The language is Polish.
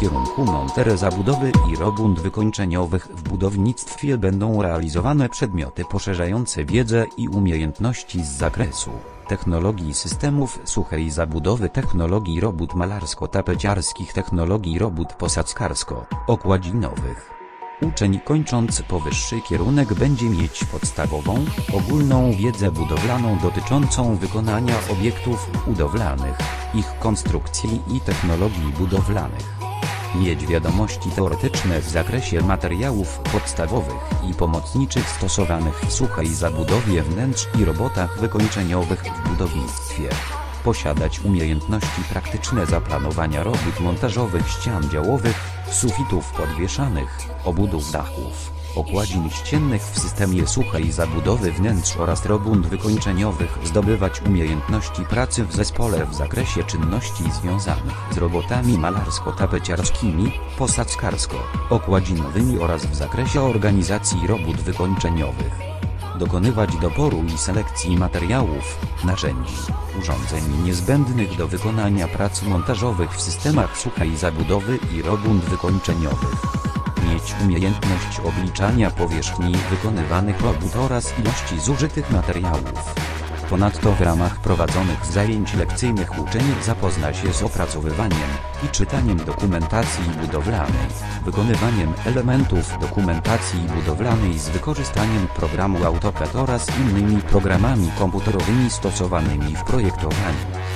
kierunku monter zabudowy i robót wykończeniowych w budownictwie będą realizowane przedmioty poszerzające wiedzę i umiejętności z zakresu technologii systemów suchej zabudowy, technologii robót malarsko-tapeciarskich, technologii robót posadzkarsko-okładzinowych. Uczeń kończąc powyższy kierunek będzie mieć podstawową, ogólną wiedzę budowlaną dotyczącą wykonania obiektów budowlanych, ich konstrukcji i technologii budowlanych. Mieć wiadomości teoretyczne w zakresie materiałów podstawowych i pomocniczych stosowanych w suchej zabudowie wnętrz i robotach wykończeniowych w budownictwie. Posiadać umiejętności praktyczne zaplanowania robót montażowych ścian działowych, sufitów podwieszanych, obudów dachów, okładzin ściennych w systemie suchej zabudowy wnętrz oraz robót wykończeniowych zdobywać umiejętności pracy w zespole w zakresie czynności związanych z robotami malarsko-tapeciarskimi, posadzkarsko-okładzinowymi oraz w zakresie organizacji robót wykończeniowych dokonywać doboru i selekcji materiałów, narzędzi, urządzeń niezbędnych do wykonania prac montażowych w systemach suchej zabudowy i robót wykończeniowych. Mieć umiejętność obliczania powierzchni wykonywanych robót oraz ilości zużytych materiałów. Ponadto w ramach prowadzonych zajęć lekcyjnych uczeń zapozna się z opracowywaniem i czytaniem dokumentacji budowlanej, wykonywaniem elementów dokumentacji budowlanej z wykorzystaniem programu AutoCAD oraz innymi programami komputerowymi stosowanymi w projektowaniu.